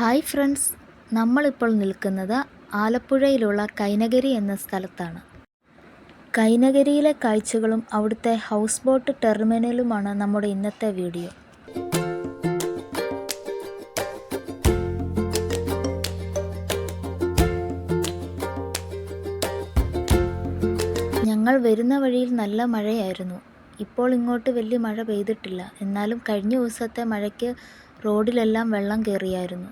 Hi friends നമ്മളിപ്പോൾ നിൽക്കുന്നത് ആലപ്പുഴയിലുള്ള കൈനഗരി എന്ന സ്ഥലത്താണ്. കൈനഗരിയിലെ കാഴ്ചകളും അവിടുത്തെ ഹൗസ് ബോട്ട് ടെർമിനലുമാണ് നമ്മുടെ ഇന്നത്തെ വീഡിയോ. ഞങ്ങൾ വരുന്ന വഴിയിൽ നല്ല മഴയായിരുന്നു. ഇപ്പോൾ ഇങ്ങോട്ട് വലിയ മഴ പെയ്തിട്ടില്ല. എന്നാലും കഴിഞ്ഞ ദിവസത്തെ മഴയ്ക്ക് റോഡിലെല്ലാം വെള്ളം കയറിയായിരുന്നു.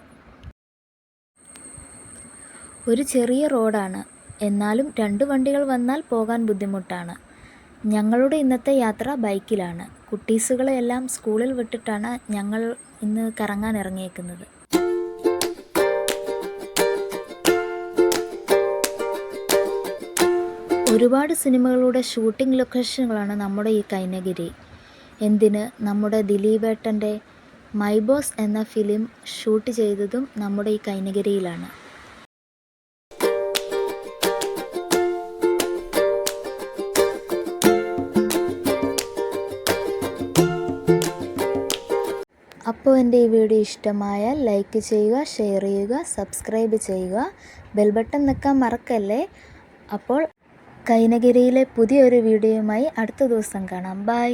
ഒരു ചെറിയ റോഡാണ്. എന്നാലും രണ്ട് വണ്ടികൾ വന്നാൽ പോകാൻ ബുദ്ധിമുട്ടാണ്. ഞങ്ങളുടെ ഇന്നത്തെ യാത്ര ബൈക്കിലാണ്. കുട്ടീസുകളെ എല്ലാം സ്കൂളിൽ വിട്ടിട്ടാണ് ഞങ്ങൾ ഇന്ന് കറങ്ങാൻ ഇറങ്ങിയേക്കുന്നത്. ഒരുപാട് സിനിമകളുടെ ഷൂട്ടിംഗ് ലൊക്കേഷനുകളാണ് നമ്മുടെ ഈ കൈനഗിരി. എന്തിന് നമ്മുടെ ദിലീപേട്ടന്റെ മൈ ബോസ് എന്ന ഫിലിം ഷൂട്ട് ചെയ്തതും നമ്മുടെ ഈ കൈനഗിരിയിലാണ്. അപ്പോൾ എന്റെ ഈ വീഡിയോ ഇഷ്ടമായാൽ ലൈക്ക് ചെയ്യുക ഷെയർ ചെയ്യുക സബ്സ്ക്രൈബ് ചെയ്യുക. ബെൽ ബട്ടൺ നിൽക്കാൻ മറക്കല്ലേ? അപ്പോൾ കൈനഗിരിയിലെ പുതിയൊരു വീഡിയോയുമായി അടുത്ത ദിവസം കാണാം. ബൈ.